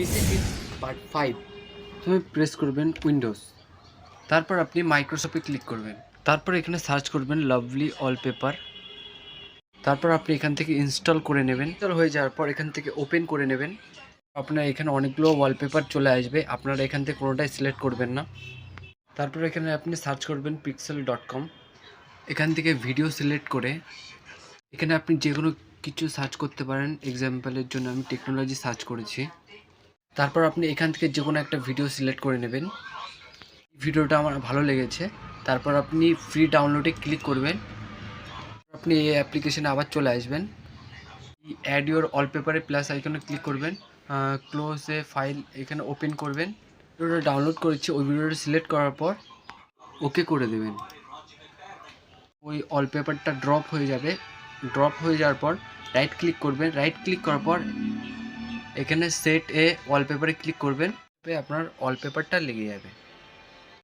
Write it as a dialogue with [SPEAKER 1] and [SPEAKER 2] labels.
[SPEAKER 1] পিসি part five তুমি press করবেন Windows তারপর আপনি মাইক্রোসফটে ক্লিক করবেন। তারপর এখানে সার্চ করবেন লাভলি ওয়ালপেপার তারপর আপনি এখান থেকে ইনস্টল করে নেবেন। ইনস্টল হয়ে যাওয়ার পর এখান থেকে ওপেন করে নেবেন। আপনার এখানে অনেকগুলো ওয়ালপেপার চলে আসবে। আপনারা এখান থেকে কোনোটাই সিলেক্ট করবেন না। তারপর এখানে আপনি সার্চ করবেন পিক্সেল ডট কম এখান থেকে ভিডিও সিলেক্ট করে এখানে আপনি যে কোনো কিছু সার্চ করতে পারেন। এক্সাম্পলের জন্য আমি টেকনোলজি সার্চ করেছি। তারপর আপনি এখান থেকে যে কোনো একটা ভিডিও সিলেক্ট করে নেবেন। ভিডিওটা আমার ভালো লেগেছে। তারপর আপনি ফ্রি ডাউনলোডে ক্লিক করবেন। আপনি এই অ্যাপ্লিকেশনে আবার চলে আসবেন। অ্যাড ইউর অলপেপারে প্লাস আইকনে ক্লিক করবেন। ক্লোজ এ ফাইল এখানে ওপেন করবেন। ভিডিওটা ডাউনলোড করেছি, ওই ভিডিওটা সিলেক্ট করার পর ওকে করে দেবেন। ওই অলপেপারটা ড্রপ হয়ে যাবে। ড্রপ হয়ে যাওয়ার পর রাইট ক্লিক করবেন। রাইট ক্লিক করার পর এখানে সেট এ ওয়ালপেপারে ক্লিক করবেন আপনার ওয়ালপেপারটা লেগে যাবে।